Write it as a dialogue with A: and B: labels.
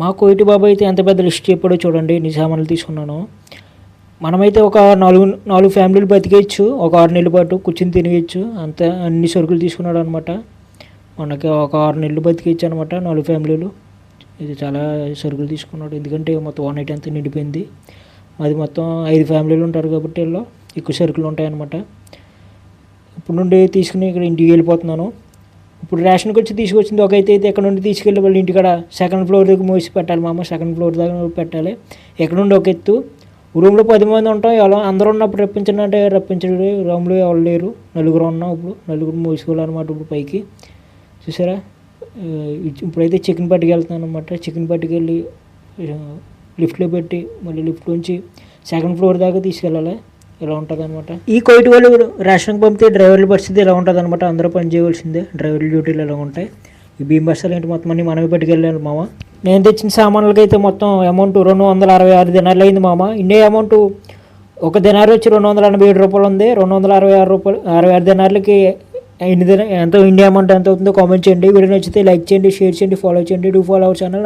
A: మా కోయిటి బాబు అయితే ఎంత పెద్ద లిస్ట్ చెప్పాడో చూడండి ఎన్ని సామాన్లు తీసుకున్నాను. మనమైతే ఒక నాలుగు నాలుగు ఫ్యామిలీలు బతికేయచ్చు ఒక ఆరు నెలల పాటు కూర్చుని తినేయచ్చు అంత అన్ని సరుకులు తీసుకున్నాడు అనమాట మనకి ఒక ఆరు నెలలు బతికేయచ్చు అనమాట నాలుగు ఫ్యామిలీలు. ఇది చాలా సరుకులు తీసుకున్నాడు ఎందుకంటే మొత్తం వన్ ఎయిట్ అంతా నిండిపోయింది. అది మొత్తం ఐదు ఫ్యామిలీలు ఉంటారు కాబట్టి వీళ్ళు ఎక్కువ సరుకులు ఉంటాయన్నమాట. ఇప్పుడు నుండి తీసుకుని ఇక్కడ ఇంటికి వెళ్ళిపోతున్నాను. ఇప్పుడు రేషన్కి వచ్చి తీసుకొచ్చింది ఒక అయితే అయితే ఎక్కడ నుండి తీసుకెళ్ళి వాళ్ళు ఇంటికాడ సెకండ్ ఫ్లోర్ దగ్గర మోసి పెట్టాలి మామ సెకండ్ ఫ్లోర్ దగ్గర పెట్టాలి. ఎక్కడ నుండి ఒక ఎత్తు? రూమ్లో పది మంది ఉంటాం ఎలా? అందరూ ఉన్నప్పుడు రప్పించండి అంటే రప్పించడు. రూమ్లో ఎవరు లేరు. నలుగురు ఉన్నాం ఇప్పుడు. నలుగురు మోసుకోవాలన్నమాట ఇప్పుడు పైకి. చూసారా? ఇప్పుడైతే చికెన్ పట్టుకెళ్తున్నాను అనమాట చికెన్ పట్టుకెళ్ళి లిఫ్ట్లో పెట్టి మళ్ళీ లిఫ్ట్ నుంచి సెకండ్ ఫ్లోర్ దాకా తీసుకెళ్ళాలి. ఇలా ఉంటుంది అనమాట ఈ కోయిట్ వాళ్ళు రేషన్కి పంపితే డ్రైవర్ల పరిస్థితి ఇలా ఉంటుంది అనమాట అందరూ పని చేయవలసిందే. డ్రైవర్ల డ్యూటీలు ఇలా ఉంటాయి? ఈ భీమ్ బస్సులు ఏంటి మొత్తం అన్ని మనమే పట్టుకెళ్ళాను మామ? నేను తెచ్చిన సామాన్లకి అయితే మొత్తం అమౌంట్ రెండు వందల అరవై ఆరు దినాలు అయింది మామ. ఇండియా అమౌంట్ ఒక దినారు వచ్చి రెండు వందల ఎనభై ఏడు రూపాయలు ఉంది. రెండు వందల అరవై ఆరు రూపాయలు అరవై ఆరు దినాలకి ఎన్ని దిన ఎంత ఇండియా అమౌంట్ ఎంత అవుతుందో కామెంట్ చేయండి. వీడియో నచ్చితే లైక్ చేయండి షేర్ చేయండి ఫాలో చేయండి. Do follow our channel